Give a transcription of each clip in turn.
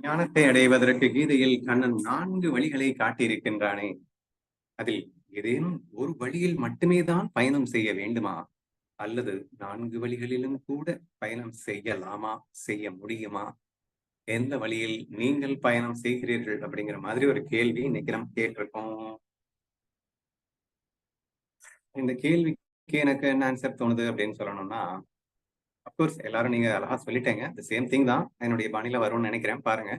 ஞானத்தை அடைவதற்கு கீதையில் கண்ணன் நான்கு வழிகளை காட்டியிருக்கின்றானே. அதில் ஏதேனும் ஒரு வழியில் மட்டுமே தான் பயணம் செய்ய வேண்டுமா? அல்லது நான்கு வழிகளிலும் கூட பயணம் செய்யலாமா? செய்ய முடியுமா? எந்த வழியில் நீங்கள் பயணம் செய்கிறீர்கள் அப்படிங்கிற மாதிரி ஒரு கேள்வி இன்னைக்கு நம்ம கேட்டிருக்கோம். இந்த கேள்விக்கு எனக்கு என்ன ஆன்சர் தோணுது அப்படின்னு சொல்லணும்னா அப்கோர்ஸ் எல்லாரும் நீங்க அழகா சொல்லிட்டேங்க. இந்த சேம் திங் தான் என்னுடைய பாணியில வரும்னு நினைக்கிறேன். பாருங்க.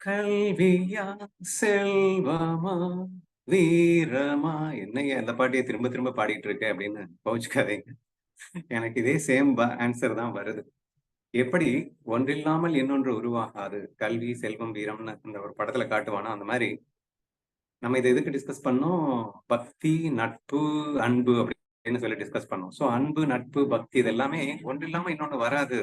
கல்வியா செல்வமா வீரமா? என்னைய அந்த பாட்டியை திரும்ப திரும்ப பாடிட்டு இருக்க அப்படின்னு கோச்சுக்காதீங்க எனக்கு இதே சேம் ஆன்சர் தான் வருது. எப்படி ஒன்றில்லாமல் இன்னொன்று உருவாகாது? கல்வி செல்வம் வீரம்னு அந்த ஒரு படத்துல காட்டுவானா? அந்த மாதிரி நம்ம இதை எதுக்கு டிஸ்கஸ் பண்ணோம்? பக்தி நட்பு அன்பு அப்படி சொல்லி டிஸ்கஸ் பண்ணோம். ஸோ அன்பு நட்பு பக்தி இது எல்லாமே ஒன்று இல்லாம இன்னொன்று வராது.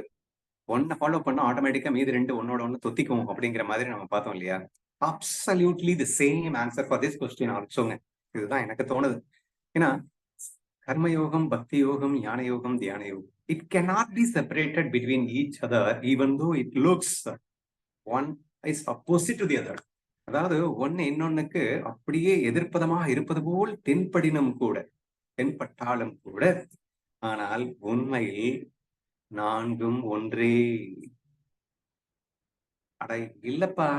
ஒன்னை ஃபாலோ பண்ணா ஆட்டோமேட்டிக்கா மீது ரெண்டு ஒன்னோட ஒன்று தொத்திக்கும் அப்படிங்கிற மாதிரி நம்ம பார்த்தோம் இல்லையா? Absolutely the same answer for this question ஆல்சோங்க இதுதான் எனக்கு தோணுது. ஏன்னா கர்மயோகம் பக்தி யோகம் ஞான யோகம் தியான யோகம் it cannot be separated between each other even though it looks one is opposite to the other அதாவது ஒன்னு இன்னொன்னுக்கு அப்படியே எதிர்ப்பதமாக இருப்பது போல் தென்படினும் கூட. தென்பட்டாலும் கூட. ஆனால் உண்மையில் நான்கும் ஒன்றே. அட இல்லப்பா.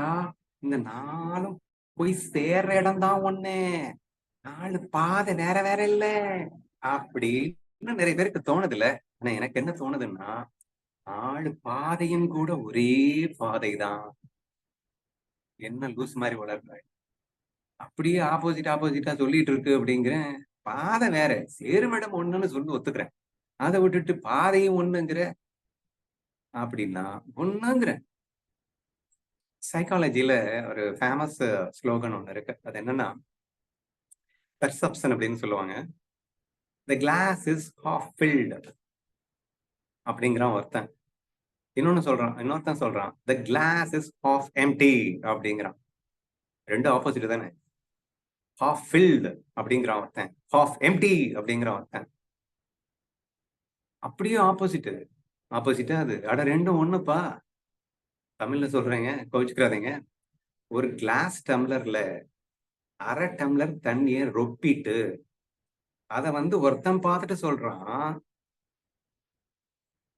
இந்த நாளும் போய் சேர்ற இடம் தான் ஒண்ணு. நாலு பாதை நேர வேற இல்ல. அப்படின்னு நிறைய பேருக்கு தோணுது இல்ல ஆனா எனக்கு என்ன தோணுதுன்னா நாலு பாதையும் கூட ஒரே பாதை தான். என்ன லூஸ் மாதிரி வளர்ற அப்படியே ஆப்போசிட் ஆப்போசிட்டா சொல்லிட்டு இருக்கு அப்படிங்கிறேன். பாதை வேற. சேருமிடம் ஒண்ணுன்னு சொல்லி ஒத்துக்கிறேன். அதை விட்டுட்டு பாதையும் ஒண்ணுங்கிற? அப்படின்னா ஒண்ணுங்கிற. சைக்காலஜில ஒரு ஃபேமஸ் ஸ்லோகன் ஒண்ணு இருக்கு. அது என்னன்னா பெர்செப்ஷன் அப்படின்னு சொல்லுவாங்க. The glass is half filled அப்படிங்கிறான் ஒருத்தன். இன்னொன்னு சொல்றான் இன்னொருத்தன் சொல்றான். The glass is half empty அப்படிங்கிறான். ரெண்டு ஆப்போசிட் தானே. ஹாஃப் ஃபில்டு அப்படிங்கிற ஒருத்தன் ஹாஃப் எம்டி அப்படிங்கிற ஒருத்தன் அப்படியே ஆப்போசிட் ஆப்போசிட்டா அது. அட ரெண்டும் ஒண்ணுப்பா. தமிழ்ல சொல்றேங்க கோவிச்சுக்கிறாதீங்க ஒரு கிளாஸ் டம்ளர்ல அரை டம்ளர் தண்ணிய ரொப்பிட்டு அத வந்து ஒருத்தன் பார்த்துட்டு சொல்றான்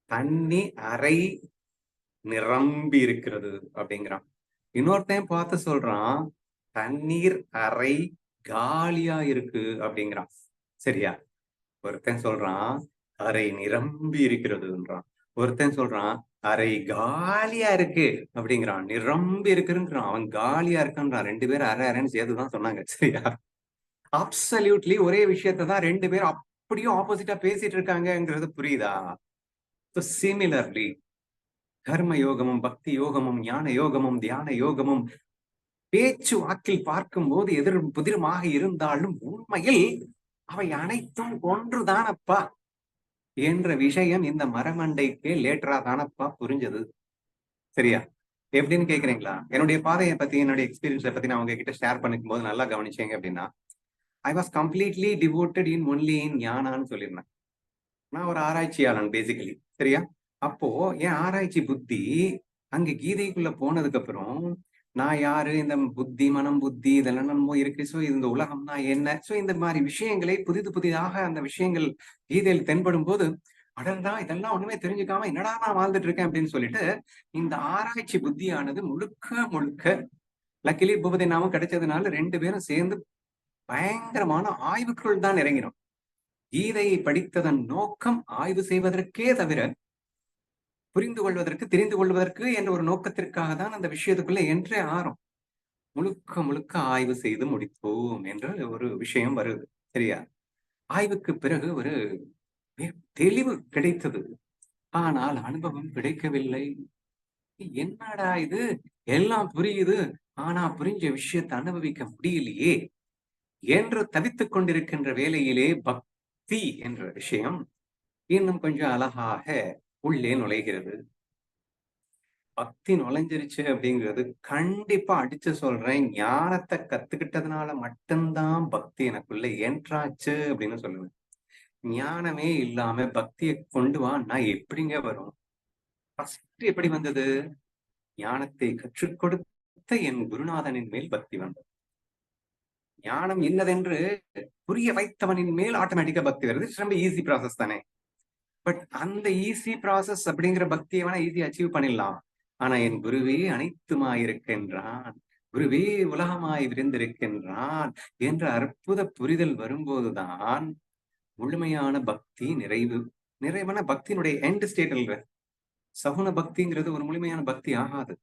தண்ணி அரை நிரம்பி இருக்கிறது அப்படிங்கிறான். இன்னொருத்தையும் பார்த்து சொல்றான் தண்ணீர் அரை காலியா இருக்கு அப்படிங்கிறான். சரியா? ஒருத்தன் சொல்றான் அரை நிரம்பி இருக்கிறதுன்றான். ஒருத்தன் சொல்றான் அரை காலியா இருக்கு அப்படிங்கிறான். நிரம்பி இருக்குங்கிறான் அவன் காலியா இருக்குன்றான். ரெண்டு பேரும் அரை அரைன்னு சேர்த்துதான் சொன்னாங்க. சரியா? அப்சல்யூட்லி ஒரே விஷயத்த தான் ரெண்டு பேரும் அப்படியும் ஆப்போசிட்டா பேசிட்டு இருக்காங்கங்கிறது புரியுதா? சிமிலர்லி கர்ம யோகமும் பக்தி யோகமும் ஞான யோகமும் தியான யோகமும் பேச்சு வாக்கில் பார்க்கும் போது எதிர் புதிருமாக இருந்தாலும் உண்மையில் அவை அனைத்தும் ஒன்றுதானப்பா? என்ற விஷயம் இந்த மரமண்டைக்கு லேட்டரா தானப்பா புரிஞ்சது. சரியா? எப்படின்னு கேக்குறீங்களா? என்னுடைய பாதையை பத்தி என்னுடைய எக்ஸ்பீரியன்ஸை பத்தி நான் உங்ககிட்ட ஷேர் பண்ணிக்கும் போது நல்லா கவனிச்சீங்க அப்படின்னா I was completely devoted in only in ஞானான்னு சொல்லியிருந்தேன். நான் ஒரு ஆராய்ச்சியாளன் பேசிக்கலி சரியா? அப்போ என் ஆராய்ச்சி புத்தி அங்க கீதைக்குள்ள போனதுக்கு அப்புறம் நான் யாரு? இந்த புத்தி மனம் புத்தி இதெல்லாம் நம்ம இருக்கு. ஸோ இந்த உலகம்னா என்ன? ஸோ இந்த மாதிரி விஷயங்களை புதிது புதிதாக அந்த விஷயங்கள் கீதையில் தென்படும் போது அடர்டா இதெல்லாம் ஒண்ணுமே தெரிஞ்சுக்காம என்னடா நான் வாழ்ந்துட்டு இருக்கேன் அப்படின்னு சொல்லிட்டு இந்த ஆராய்ச்சி புத்தியானது முழுக்க முழுக்க லக்கிலி பூபதி நாமம் கிடைச்சதுனால ரெண்டு பேரும் சேர்ந்து பயங்கரமான ஆய்வுக்குள் தான் இறங்கினோம். கீதையை படித்ததன் நோக்கம் ஆய்வு செய்வதற்கே தவிர புரிந்து கொள்வதற்கு தெரிந்து கொள்வதற்கு என்ற ஒரு நோக்கத்திற்காக தான் அந்த விஷயத்துக்குள்ள என்றே ஆறும். முழுக்க முழுக்க ஆய்வு செய்து முடித்தோம் என்ற ஒரு விஷயம் வருது. சரியா? ஆய்வுக்கு பிறகு ஒரு தெளிவு கிடைத்தது. ஆனால் அனுபவம் கிடைக்கவில்லை. என்னடா இது? எல்லாம் புரியுது. ஆனா புரிஞ்ச விஷயத்தை அனுபவிக்க முடியலையே. என்று தவித்துக் கொண்டிருக்கின்ற வேலையிலே பக்தி என்ற விஷயம் இன்னும் கொஞ்சம் அழகாக உள்ளே நுழைகிறது. பக்தி நுழைஞ்சிருச்சு அப்படிங்கிறது கண்டிப்பா அடிச்சு சொல்றேன். ஞானத்தை கத்துக்கிட்டதுனால மட்டும்தான் பக்தி எனக்குள்ள என்றாச்சு அப்படின்னு சொல்லுவேன். ஞானமே இல்லாம பக்தியை கொண்டு வா நான் எப்படிங்க வரும்? ஃபர்ஸ்ட் எப்படி வந்தது? ஞானத்தை கற்றுக் கொடுத்த என் குருநாதனின் மேல் பக்தி வந்தது. ஞானம் என்னதென்று புரிய வைத்தவனின் மேல் ஆட்டோமேட்டிக்கா பக்தி வருது. ரொம்ப ஈஸி ப்ராசஸ் தானே? பட் அந்த ஈஸி ப்ராசஸ் அப்படிங்கிற பக்தியை வேணா ஈஸி அச்சீவ் பண்ணிடலாம். ஆனா என் குருவே அனைத்துமாயிருக்கின்றான். குருவே உலகமாய் விரிந்திருக்கின்றான் என்ற அற்புத புரிதல் வரும்போதுதான் முழுமையான பக்தி நிறைவு நிறைவான பக்தியினுடைய எண்ட் ஸ்டேட் அல்ல சகுன பக்திங்கிறது ஒரு முழுமையான பக்தி ஆகாது.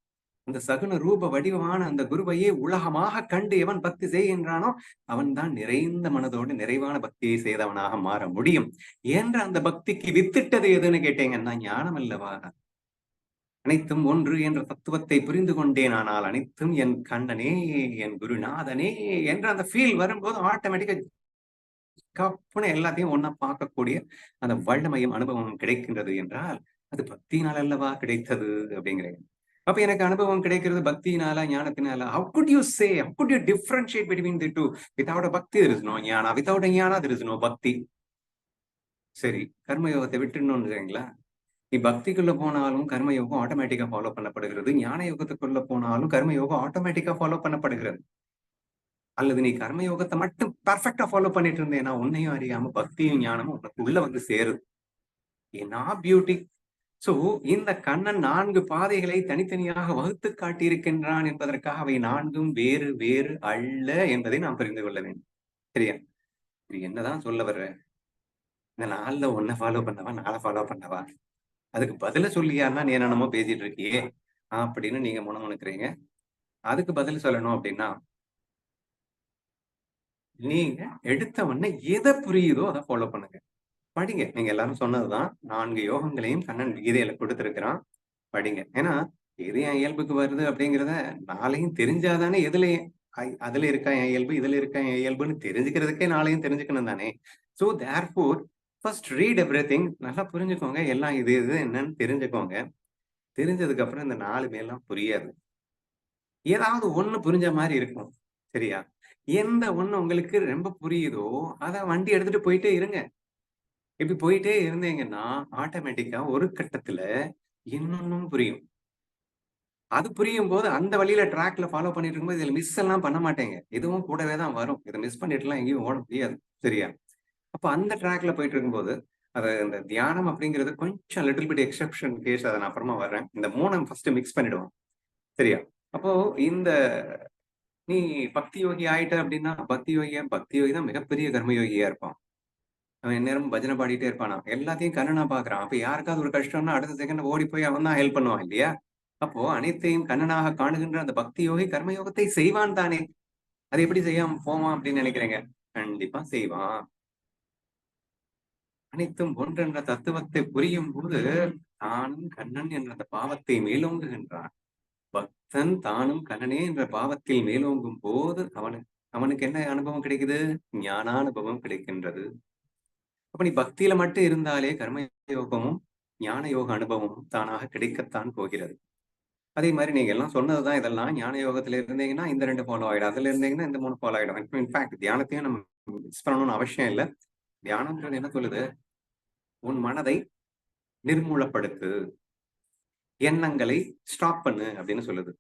அந்த சகுன ரூப வடிவமான அந்த குருவையே உலகமாக கண்டு எவன் பக்தி செய்கின்றானோ அவன் தான் நிறைந்த மனதோடு நிறைவான பக்தியை செய்தவனாக மாற முடியும். என்ற அந்த பக்திக்கு வித்திட்டது எதுன்னு கேட்டீங்கன்னா ஞானம் அல்லவா? அனைத்தும் ஒன்று என்ற தத்துவத்தை புரிந்து கொண்டேன் ஆனால் அனைத்தும் என் கண்ணனே என் குருநாதனே என்ற அந்த ஃபீல் வரும்போது ஆட்டோமேட்டிக்கா கப்புன்னு எல்லாத்தையும் ஒன்னா பார்க்கக்கூடிய அந்த வல்லமையும் அனுபவம் கிடைக்கின்றது என்றால் அது பக்தியினால் அல்லவா கிடைத்தது அப்படிங்கிறேன். அப்ப எனக்கு அனுபவம் கிடைக்கிறது பக்தியினால ஞானத்தினால. How good you say how good you differentiate between the two without பக்தி தெர் ஞானம் ஞானா வித்தவுட் ஞானா தெர் பக்தி சரி கர்மயோகத்தை விட்டுணும்னு நீ பக்திக்குள்ள போனாலும் கர்மயோகம் ஆட்டோமேட்டிக்கா ஃபாலோ பண்ணப்படுகிறது. ஞான யோகத்துக்குள்ள போனாலும் கர்மயோகம் ஆட்டோமேட்டிக்கா ஃபாலோ பண்ணப்படுகிறது. அல்லது நீ கர்மயோகத்தை மட்டும் பர்ஃபெக்டா ஃபாலோ பண்ணிட்டு இருந்தேன்னா உன்னையும் அறியாம பக்தியும் ஞானமும் உனக்கு உள்ள வந்து சேருது ஏன்னா பியூட்டி சோ இந்த கண்ணன் நான்கு பாதைகளை தனித்தனியாக வகுத்து காட்டியிருக்கின்றான் என்பதற்காக அவை நான்கும் வேறு வேறு அல்ல என்பதை நாம் புரிந்து கொள்ள வேண்டும். சரியா? இது என்னதான் சொல்ல வர்ற? இந்த நாள்ல ஒன்ன ஃபாலோ பண்ணவா? நாளை ஃபாலோ பண்ணவா? அதுக்கு பதில சொல்லியாருன்னா நீ என்னமோ பேசிட்டு இருக்கியே அப்படின்னு நீங்க முணமுணுக்கிறீங்க. அதுக்கு பதில் சொல்லணும் அப்படின்னா நீங்க எடுத்த உடனே எதை புரியுதோ அதை ஃபாலோ பண்ணுங்க. படிங்க. நீங்க எல்லாரும் சொன்னதுதான். நான்கு யோகங்களையும் கண்ணன் கீதையில கொடுத்திருக்கிறான். படிங்க. ஏன்னா எது என் இயல்புக்கு வருது அப்படிங்கிறத நாளையும் தெரிஞ்சாதானே எதுல அதுல இருக்கா என் இயல்பு இதுல இருக்கா என் இயல்புன்னு தெரிஞ்சுக்கிறதுக்கே நாளையும் தெரிஞ்சுக்கணும் தானே so therefore first read everything நல்லா புரிஞ்சுக்கோங்க. எல்லாம் இது இது என்னன்னு தெரிஞ்சுக்கோங்க. தெரிஞ்சதுக்கு அப்புறம் இந்த நாலு பேர்லாம் புரியாது. ஏதாவது ஒண்ணு புரிஞ்ச மாதிரி இருக்கும். சரியா? எந்த ஒண்ணு உங்களுக்கு ரொம்ப புரியுதோ அதை வண்டி எடுத்துட்டு போயிட்டே இருங்க. இப்படி போயிட்டே இருந்தீங்கன்னா ஆட்டோமேட்டிக்கா ஒரு கட்டத்துல இன்னொன்னும் புரியும். அது புரியும் போது அந்த வழியில ட்ராக்ல ஃபாலோ பண்ணிட்டு இருக்கும்போது இதுல மிஸ் எல்லாம் பண்ண மாட்டேங்க. இதுவும் கூடவே தான் வரும். இதை மிஸ் பண்ணிட்டுலாம் எங்கேயும் ஓட முடியாது. சரியா? அப்ப அந்த ட்ராக்ல போயிட்டு இருக்கும்போது அது இந்த தியானம் அப்படிங்கிறது கொஞ்சம் லிட்டில் பிட் எக்ஸப்ஷன் கேஸ் அதை நான் அப்புறமா வர்றேன். இந்த மூணு ஃபர்ஸ்ட் மிக்ஸ் பண்ணிடுவோம். சரியா? அப்போ இந்த நீ பக்தி யோகி ஆயிட்ட அப்படின்னா பக்தி யோகியா? பக்தி யோகி தான் மிகப்பெரிய கர்மயோகியா இருப்பான். அவன் நேரம் பஜனை பாடிட்டே இருப்பானா? எல்லாத்தையும் கண்ணனா பாக்குறான் அப்ப யாருக்காவது ஒரு கஷ்டம்னா அடுத்த செகண்ட் ஓடி போய் அவன் தான் ஹெல்ப் பண்ணுவான் இல்லையா? அப்போ அனைத்தையும் கண்ணனாக காணுகின்ற அந்த பக்தி யோகி கர்மயோகத்தை செய்வான் தானே. அது எப்படி செய்யாம? போவான் அப்படின்னு நினைக்கிறேங்க. கண்டிப்பா செய்வான். அனைத்தும் ஒன்றென்ற தத்துவத்தை புரியும் போது தானும் கண்ணன் என்ற அந்த பாவத்தை மேலோங்குகின்றான். பக்தன் தானும் கண்ணனே என்ற பாவத்தில் மேலோங்கும் போது அவனுக்கு அவனுக்கு என்ன அனுபவம் கிடைக்குது? ஞான அனுபவம் கிடைக்கின்றது. அப்ப நீ பக்தியில மட்டும் இருந்தாலே கர்ம யோகமும் ஞான யோக அனுபவமும் தானாக கிடைக்கத்தான் போகிறது. அதே மாதிரி நீங்க எல்லாம் சொன்னதுதான் இதெல்லாம். ஞான யோகத்துல இருந்தீங்கன்னா இந்த ரெண்டு ஃபாலோ ஆயிடும். அதுல இருந்தீங்கன்னா இந்த மூணு ஃபாலோ ஆயிடும். இன்ஃபேக்ட் தியானத்தையும் நம்ம மிஸ் பண்ணணும்னு அவசியம் இல்லை. தியானம்ன்றது என்ன சொல்லுது? உன் மனதை நிர்மூலப்படுத்து. எண்ணங்களை ஸ்டாப் பண்ணு அப்படின்னு சொல்லுது.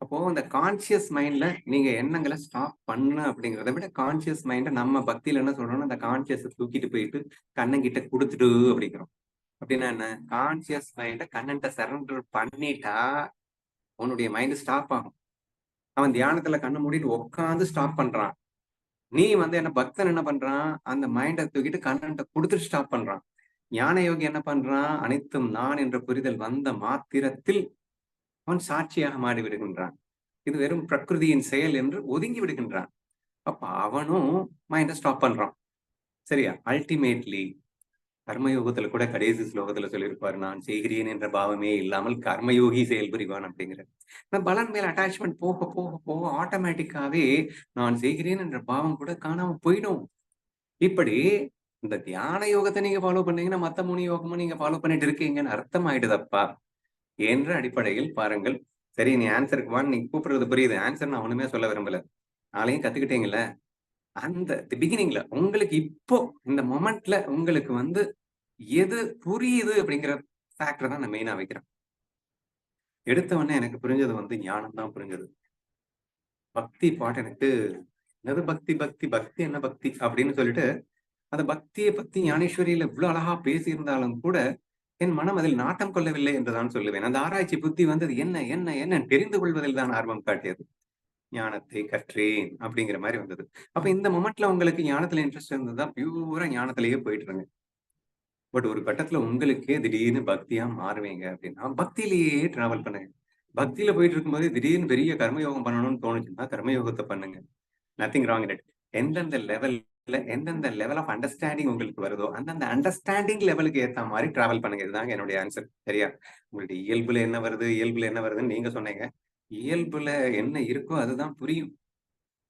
அப்போ அந்த கான்சியஸ் மைண்ட்ல நீங்க எண்ணங்களை ஸ்டாப் பண்ணு அப்படிங்கிறத விட கான்சியஸ் மைண்ட நம்ம பக்தியில என்ன சொல்றோம்னா அந்த கான்சியஸ தூக்கிட்டு போயிட்டு கண்ணங்கிட்ட கொடுத்துடு அப்படிங்கிறோம். அப்படின்னா என்ன? கான்சியஸ் மைண்ட கண்ணன்ட்ட சரண்டர் பண்ணிட்டா உன்னுடைய மைண்ட் ஸ்டாப் ஆகும். அவன் தியானத்துல கண்ணை மூடிட்டு உட்காந்து ஸ்டாப் பண்றான். நீ வந்து என்ன பக்தன் என்ன பண்றான்? அந்த மைண்டை தூக்கிட்டு கண்ணன்ட்ட கொடுத்துட்டு ஸ்டாப் பண்றான். ஞான யோகி என்ன பண்றான்? அனைத்தும் நான் என்ற புரிதல் வந்த மாத்திரத்தில் அவன் சாட்சியாக மாறி விடுகின்றான் இது வெறும் பிரகிருதியின் செயல் என்று ஒதுங்கி விடுகின்றான். அப்ப அவனும் மைண்டை ஸ்டாப் பண்றான். சரியா? அல்டிமேட்லி கர்மயோகத்துல கூட கடைசி ஸ்லோகத்துல சொல்லியிருப்பாரு நான் செய்கிறேன் என்ற பாவமே இல்லாமல் கர்மயோகி செயல் புரிவான் நான் பலன் மேல அட்டாச்மெண்ட் போக போக போக ஆட்டோமேட்டிக்காவே நான் செய்கிறேன் என்ற பாவம் கூட காணாம போயிடும். இப்படி இந்த தியான யோகத்தை நீங்க ஃபாலோ பண்ணீங்கன்னா மத்த மூணு யோகமும் நீங்க ஃபாலோ பண்ணிட்டு இருக்கீங்கன்னு அர்த்தம் ஆயிடுதப்பா. என்ற அடிப்படையில் பாருங்கள். சரி நீ ஆன்சருக்கு வான்னு நீ கூப்பிடுறது புரியுது. ஆன்சர் நான் ஒண்ணுமே சொல்ல விரும்பல. நாளையும் கத்துக்கிட்டீங்கல்ல? அந்த பிகினிங்ல உங்களுக்கு இப்போ இந்த மொமெண்ட்ல உங்களுக்கு வந்து எது புரியுது அப்படிங்கிற ஃபேக்டர் தான் நான் மெயினா வைக்கிறேன். எடுத்த உடனே எனக்கு புரிஞ்சது வந்து ஞானம் தான் புரிஞ்சது. பக்தி பாட்டு எனக்கு என்னது பக்தி பக்தி பக்தி என்ன பக்தி அப்படின்னு சொல்லிட்டு அந்த பக்தியை பத்தி ஞானேஸ்வரியில இவ்வளவு அழகா பேசியிருந்தாலும் கூட என் மனம் அதில் நாட்டம் கொள்ளவில்லை என்றுதான் சொல்லுவேன். அந்த ஆராய்ச்சி புத்தி வந்தது என்ன என்ன என்ன தெரிந்து கொள்வதில் தான் ஆர்வம் காட்டியது. ஞானத்தை கற்றேன் அப்படிங்கிற மாதிரி வந்தது. அப்ப இந்த மொமெண்ட்ல உங்களுக்கு ஞானத்துல இன்ட்ரெஸ்ட் இருந்ததா? பியூரா ஞானத்திலேயே போயிட்டு இருங்க. பட் ஒரு கட்டத்துல உங்களுக்கே திடீர்னு பக்தியா மாறுவீங்க அப்படின்னா பக்தியிலேயே டிராவல் பண்ணுங்க. பக்தியில போயிட்டு இருக்கும்போது திடீர்னு பெரிய கர்மயோகம் பண்ணணும்னு தோணுச்சுன்னா கர்மயோகத்தை பண்ணுங்க. நத்திங் ராங் இட் எந்தெந்த லெவல்ல எந்தெந்த லெவல் ஆஃப் அண்டர்ஸ்டாண்டிங் உங்களுக்கு வருதோ அந்தந்த அண்டர்ஸ்டாண்டிங் லெவலுக்கு ஏற்ற மாதிரி டிராவல் பண்ணுங்க. இதுதாங்க என்னுடைய ஆன்சர் சரியா? உங்களுடைய இயல்புல என்ன வருது இயல்புல என்ன வருதுன்னு நீங்க சொன்னீங்க. இயல்புல என்ன இருக்கோ அதுதான் புரியும்.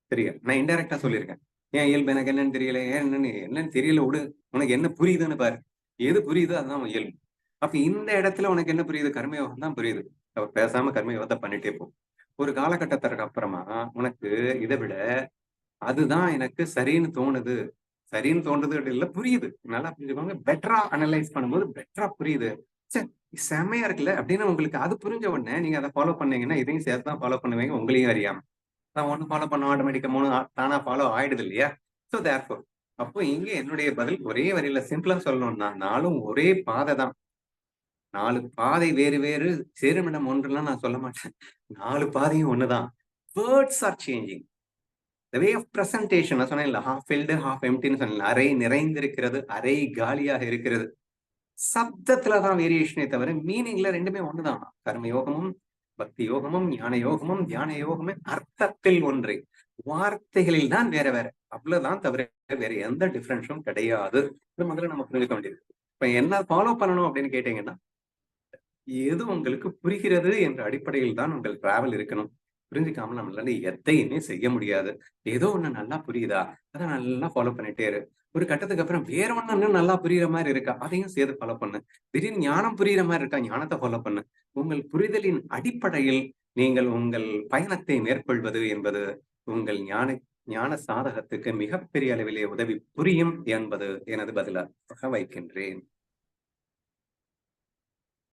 சரியா? நான் இன்டெரக்டா சொல்லியிருக்கேன். ஏன் இயல்பு எனக்கு என்னன்னு தெரியல? ஏன் என்னன்னு என்னன்னு தெரியல விடு. உனக்கு என்ன புரியுதுன்னு பாரு. எது புரியுதோ அதுதான் இயல்பு. அப்ப இந்த இடத்துல உனக்கு என்ன புரியுது? கர்மயோகம் தான் புரியுது. அவர் பேசாம கர்மயோகத்தை பண்ணிட்டே போ. ஒரு காலகட்டத்திற்கு அப்புறமா உனக்கு இதை விட அதுதான் எனக்கு சரின்னு தோணுது. சரின்னு தோணுது இல்ல புரியுது. நல்லா புரிஞ்சுக்கோங்க பெட்டரா அனலைஸ் பண்ணும்போது பெட்டரா புரியுது. சரி செம்மையா இருக்குல்ல அப்படின்னு உங்களுக்கு அது புரிஞ்ச உடனே நீங்க அதை ஃபாலோ பண்ணீங்கன்னா இதையும் சேர்த்து தான் ஃபாலோ பண்ணுவீங்க உங்களையும் அறியாம. நான் ஒண்ணு ஃபாலோ பண்ண ஆட்டோமேட்டிக்கா மூணு தானா ஃபாலோ ஆயிடுது இல்லையா? ஸோ தேர்ஃபோர் அப்போ இங்க என்னுடைய பதில் ஒரே வரியில சிம்பிளா சொல்லணும்னா நாளும் ஒரே பாதை தான். நாலு பாதை வேறு வேறு சேருமிடம் ஒன்றுலாம் நான் சொல்ல மாட்டேன். நாலு பாதையும் ஒண்ணுதான். Words are changing the way of presentation நான் சொன்னேன் ஹாஃப் ஃபில்டு ஹாஃப் எம்டின்னு சொன்னேன் அரை நிறைந்திருக்கிறது அரை காலியாக இருக்கிறது. சப்தத்துலதான் வேரியேஷனே தவிர மீனிங்ல ரெண்டுமே ஒண்ணுதான். கர்ம யோகமும் பக்தி யோகமும் ஞான யோகமும் தியான யோகமே அர்த்தத்தில் ஒன்றே. வார்த்தைகளில் தான் வேற வேற. அவ்வளவுதான் தவிர வேற எந்த டிஃபரன்ஸும் கிடையாது. இது முதல்ல நம்ம புரிஞ்சுக்க வேண்டியது. இப்ப என்ன ஃபாலோ பண்ணணும் அப்படின்னு கேட்டீங்கன்னா எது உங்களுக்கு புரிகிறது என்ற அடிப்படையில் தான் உங்கள் டிராவல் இருக்கணும். புரிஞ்சுக்காம நம்மளால எதையுமே செய்ய முடியாது. ஏதோ ஒண்ணு நல்லா புரியுதா? அதை நல்லா ஃபாலோ பண்ணிட்டே இரு. ஒரு கட்டத்துக்கு அப்புறம் வேற ஒண்ணு நல்லா புரியுற மாதிரி இருக்கா? அதையும் சேர்த்து ஃபாலோ பண்ணு. திடீர்னு ஞானம் புரியுற மாதிரி இருக்கா? ஞானத்தை ஃபாலோ பண்ணு. உங்கள் புரிதலின் அடிப்படையில் நீங்கள் உங்கள் பயணத்தை மேற்கொள்வது என்பது உங்கள் ஞான ஞான சாதகத்துக்கு மிகப்பெரிய அளவிலே உதவி புரியும் என்பது எனது பதிலாக வைக்கின்றேன்